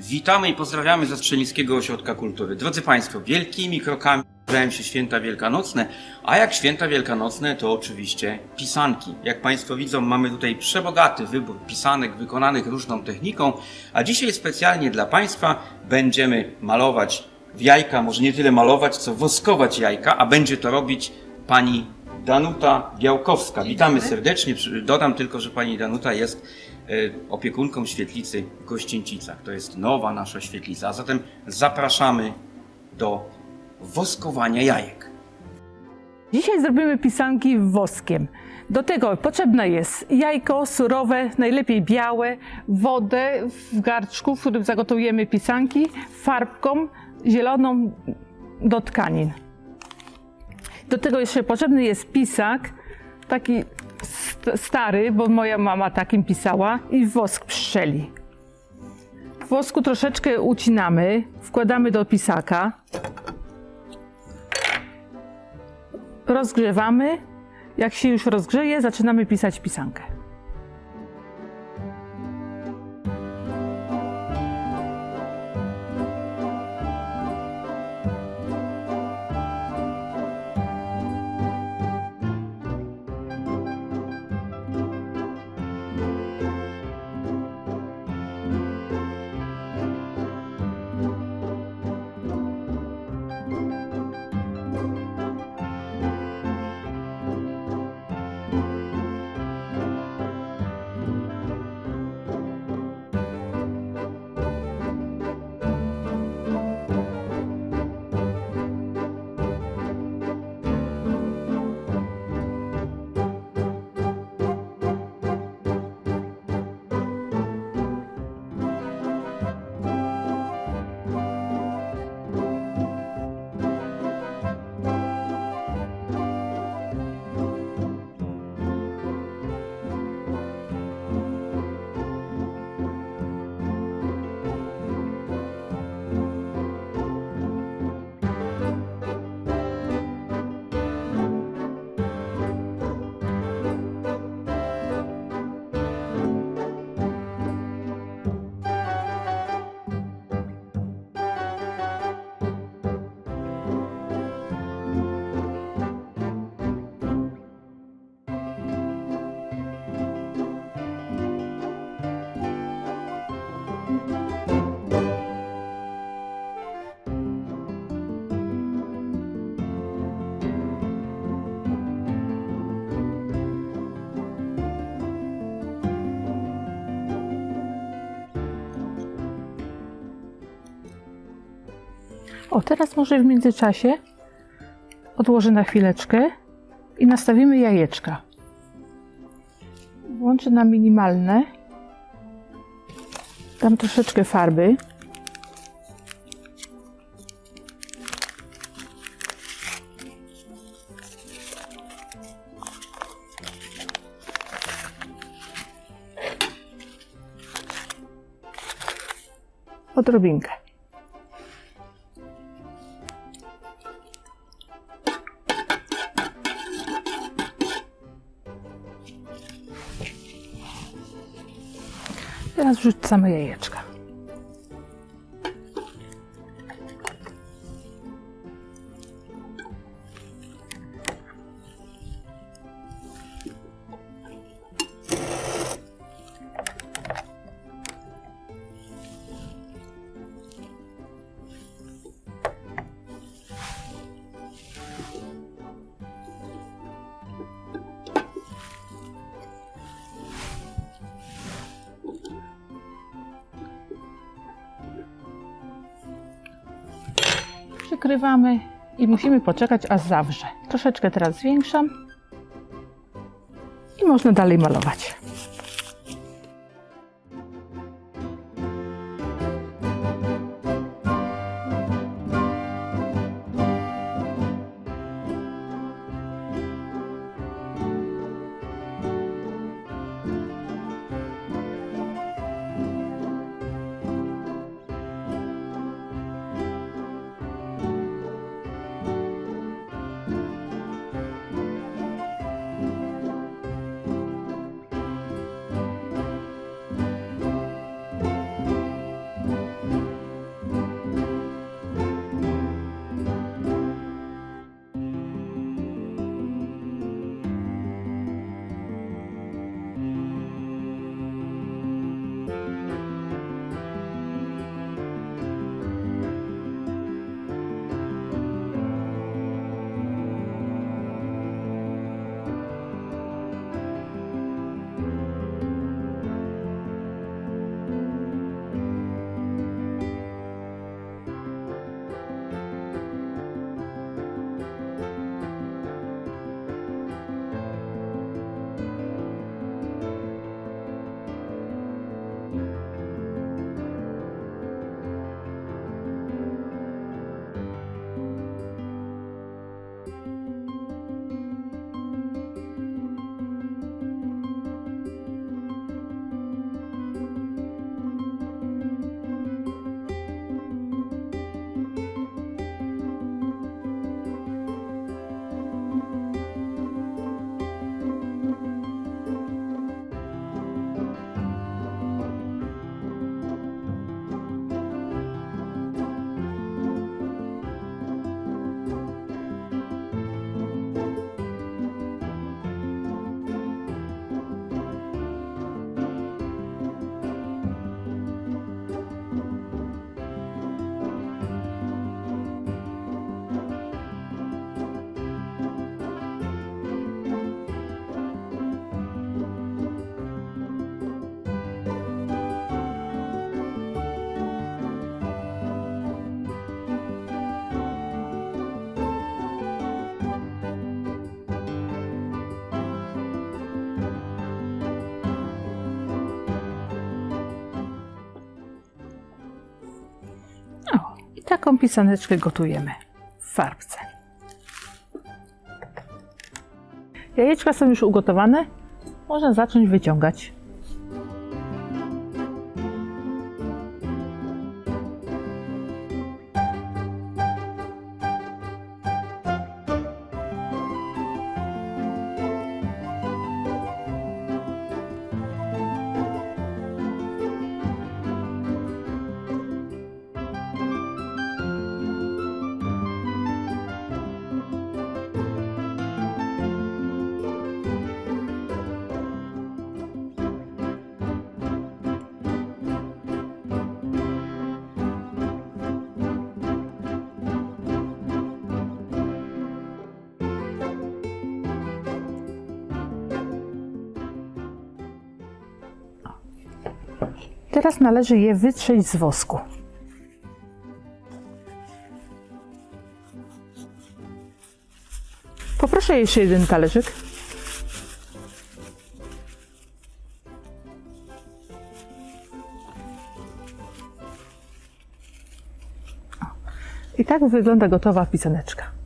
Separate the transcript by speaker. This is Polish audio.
Speaker 1: Witamy i pozdrawiamy ze Strzelnickiego Ośrodka Kultury. Drodzy Państwo, wielkimi krokami zbliżają się święta wielkanocne, a jak święta wielkanocne to oczywiście pisanki. Jak Państwo widzą, mamy tutaj przebogaty wybór pisanek wykonanych różną techniką, a dzisiaj specjalnie dla Państwa będziemy malować w jajka, może nie tyle malować, co woskować jajka, a będzie to robić pani Danuta Białkowska. Witamy serdecznie. Dodam tylko, że pani Danuta jest opiekunką świetlicy w Gościęcicach. To jest nowa nasza świetlica. A zatem zapraszamy do woskowania jajek.
Speaker 2: Dzisiaj zrobimy pisanki woskiem. Do tego potrzebne jest jajko surowe, najlepiej białe, wodę w garczku, w którym zagotujemy pisanki, farbką zieloną do tkanin. Do tego jeszcze potrzebny jest pisak, taki stary, bo moja mama takim pisała, i wosk pszczeli. W wosku troszeczkę ucinamy, wkładamy do pisaka. rozgrzewamy. Jak się już rozgrzeje, zaczynamy pisać pisankę. O, teraz może w międzyczasie odłożę na chwileczkę i nastawimy jajeczka. Włączę na minimalne. Dam troszeczkę farby. Odrobinkę. Wrzucamy jajeczka. Przykrywamy i musimy poczekać, aż zawrze. Troszeczkę teraz zwiększam i można dalej malować. Taką pisaneczkę gotujemy w farbce. Jajeczka są już ugotowane. Można zacząć wyciągać. Teraz należy je wytrzeć z wosku. Poproszę jeszcze jeden talerzyk. I tak wygląda gotowa pisaneczka.